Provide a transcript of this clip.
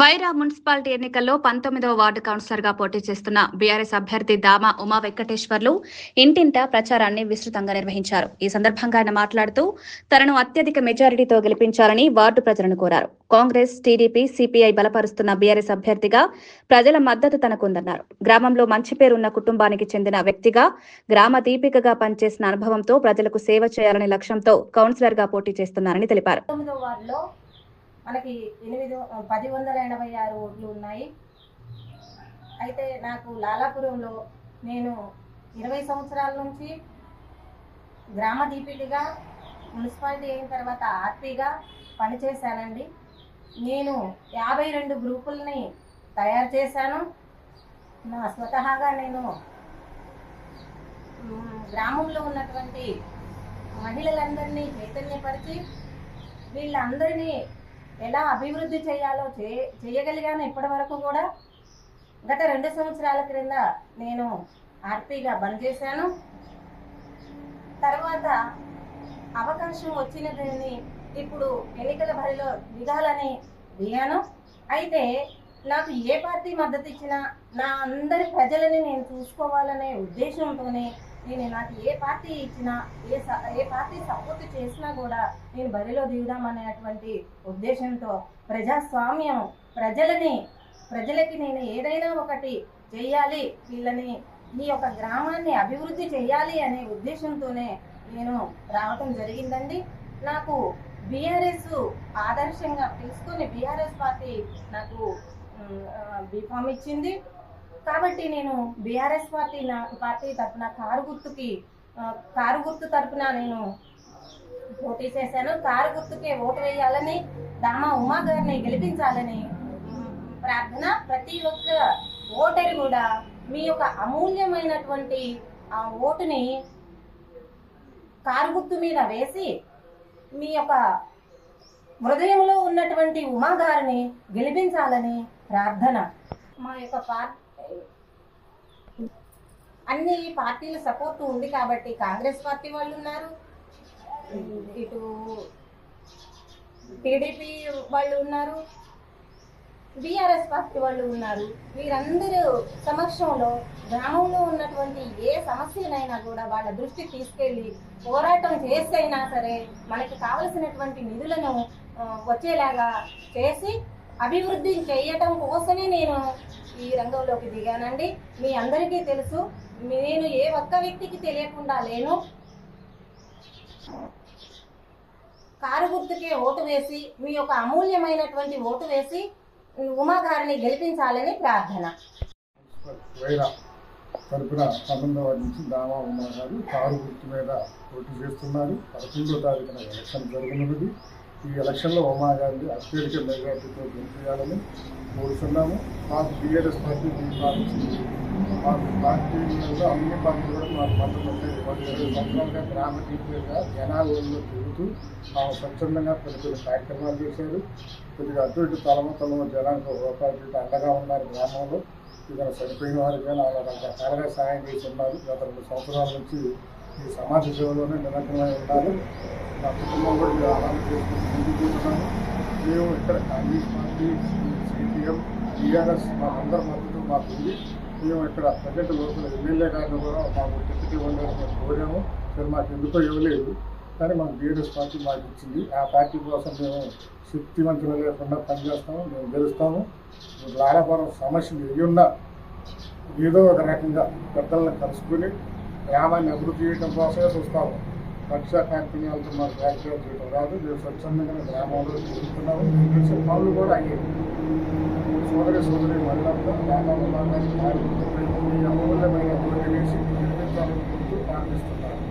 Wyra municipality ఎన్నికల్లో పంతొమ్మిదవ ward కౌన్సిలర్గా పోటీ చేస్తున్న బీఆర్ఎస్ అభ్యర్థి దామా ఉమా వెంకటేశ్వర్లు ఇంటింటా ప్రచారాన్ని విస్తృతంగా నిర్వహించారు. ఈ సందర్భంగా ఆయన మాట్లాడుతూ తనను అత్యధిక మెజారిటీతో గెలిపించాలని వార్డు ప్రజలను కోరారు. కాంగ్రెస్ టీడీపీ సిపిఐ బలపరుస్తున్న బీఆర్ఎస్ అభ్యర్థిగా ప్రజల మద్దతు తనకుందన్నారు. గ్రామంలో మంచి పేరున్న కుటుంబానికి చెందిన వ్యక్తిగా గ్రామ దీపికగా పనిచేసిన అనుభవంతో ప్రజలకు సేవ చేయాలనే లక్ష్యంతో కౌన్సిలర్గా పోటీ చేస్తున్నారని తెలిపారు. మనకి ఎనిమిది పది వందల ఎనభై ఆరు ఓట్లు ఉన్నాయి. అయితే నాకు లాలాపురంలో నేను ఇరవై సంవత్సరాల నుంచి గ్రామ డీపీటీగా మున్సిపాలిటీ అయిన తర్వాత ఆర్పీగా పనిచేశానండి. నేను యాభై రెండు గ్రూపుల్ని తయారు చేశాను. నా స్వతహాగా నేను గ్రామంలో ఉన్నటువంటి మహిళలందరినీ చైతన్యపరిచి వీళ్ళందరినీ ఎలా అభివృద్ధి చేయాలో చే చేయగలిగాను ఇప్పటి వరకు కూడా గత రెండు సంవత్సరాల క్రింద నేను ఆర్పీగా బంద్ చేశాను. తర్వాత అవకాశం వచ్చినదని ఇప్పుడు ఎన్నికల బరిలో దిగాలని దిగాను. అయితే నాకు ఏ పార్టీ మద్దతు ఇచ్చినా నా అందరి ప్రజలని నేను చూసుకోవాలనే ఉద్దేశంతోనే నేను నాకు ఏ పార్టీ ఇచ్చినా ఏ స- ఏ పార్టీ సపోర్ట్ చేసినా కూడా నేను బరిలో దిగుదామనేటువంటి ఉద్దేశంతో ప్రజాస్వామ్యం ప్రజలని ప్రజలకి నేను ఏదైనా ఒకటి చేయాలి వీళ్ళని ఈ యొక్క గ్రామాన్ని అభివృద్ధి చేయాలి అనే ఉద్దేశంతోనే నేను రావటం జరిగిందండి. నాకు బీఆర్ఎస్ ఆదర్శంగా తీసుకొని బీఆర్ఎస్ పార్టీ నాకు బీఫామ్ ఇచ్చింది. కాబట్టి నేను బీఆర్ఎస్ పార్టీ నా పార్టీ తరఫున కారు గుర్తుకి కారు గుర్తు తరఫున నేను పోటీ చేశాను. కారు గుర్తుకే ఓటు వేయాలని దామా ఉమా గారిని గెలిపించాలని ప్రార్థన. ప్రతి ఒక్క ఓటరు కూడా మీ యొక్క అమూల్యమైనటువంటి ఆ ఓటుని కారు గుర్తు మీద వేసి మీ యొక్క హృదయంలో ఉన్నటువంటి ఉమా గారిని గెలిపించాలని ప్రార్థన. మా యొక్క పార్టీ అన్ని పార్టీల సపోర్ట్ ఉంది కాబట్టి కాంగ్రెస్ పార్టీ వాళ్ళు ఉన్నారు. ఇటు టీడీపీ వాళ్ళు ఉన్నారు. బీఆర్ఎస్ పార్టీ వాళ్ళు ఉన్నారు. వీరందరూ సమక్షంలో గ్రామంలో ఉన్నటువంటి ఏ సమస్యనైనా కూడా వాళ్ళ దృష్టికి తీసుకెళ్ళి పోరాటం చేస్తైనా సరే మనకి కావలసినటువంటి నిధులను వచ్చేలాగా చేసి అభివృద్ధి చేయటం కోసమే నేను ఈ రంగంలోకి దిగానండి. మీ అందరికీ తెలుసు నేను ఏ ఒక్క వ్యక్తికి తెలియకుండా లేను. కారు గుర్తుకే ఓటు వేసి మీ యొక్క అమూల్యమైనటువంటి ఓటు వేసి ఉమాగారిని గెలిపించాలని ప్రార్థన. వైరా తరపున పంతొమ్మిదవ నుంచి దామా ఉమా గారు కారు గుర్తు మీద పోటీ చేస్తున్నారు. పదకొండో తారీఖున ఎలక్షన్ జరగనున్నది. ఈ ఎలక్షన్లో ఉమా గారిని అత్యధిక మెజార్టీతో గెలిపించాలని కోరుతున్నాము. మాకు బీఆర్ఎస్ పార్టీ దీపాలించింది మాకు పార్టీలలో అన్ని పార్టీలు కూడా మాకు మద్దతు ఉంటాయి వాళ్ళు ఇరవై సంవత్సరాలుగా గ్రామ టీచర్గా జనాలలో తిరుగుతూ ఆమె స్వచ్ఛందంగా కొన్ని కొన్ని కార్యక్రమాలు చేశారు. కొద్దిగా అటు ఇటు తలము తలమ జనానికి ఒక అండగా ఉన్నారు గ్రామంలో. ఇక్కడ చనిపోయిన వారికి కానీ అలా రకరకాలుగా సహాయం చేసి ఉన్నారు. గత రెండు సంవత్సరాల నుంచి ఈ సమాజ సేవలోనే నిరంతరంగా ఉండాలి. మా కుటుంబం కూడా మీరు ఆరాధన మేము ఇక్కడ కాంగ్రెస్ పార్టీ సిపిఎం టీఆర్ఎస్ మా అందరి మద్దతు మాకు ఉంది. మేము ఇక్కడ ప్రజెంట్ లోపల ఎమ్మెల్యే గారిని కూడా మాకు టికెట్ ఇవ్వండి మేము కోరాము. సరే మాకు ఎందుకో ఇవ్వలేదు. కానీ మాకు బీఆర్ఎస్ పార్టీ మాకు ఇచ్చింది. ఆ పార్టీ కోసం మేము శక్తివంతులు లేకుండా పనిచేస్తాము. మేము గెలుస్తాము. లాడాపురం సమస్యలు ఏమున్నా ఏదో ఒక రకంగా పెద్దలను కలుసుకుని గ్రామాన్ని అభివృద్ధి చేయడం కోసమే చూస్తాము. రక్షా కార్యక్రమాలతో వెళ్తున్నారు వ్యాఖ్యలు చేయడం రాదు. మీరు స్వచ్ఛందంగా గ్రామంలో చూస్తున్నాము మేము చేసే పనులు కూడా అయ్యాయి. సోదరి సోదరి మహిళలతో గ్రామంలో అమూల్యమైన ఓటు వేసి గెలిపించాలని కోరుతూ ప్రార్థిస్తున్నాను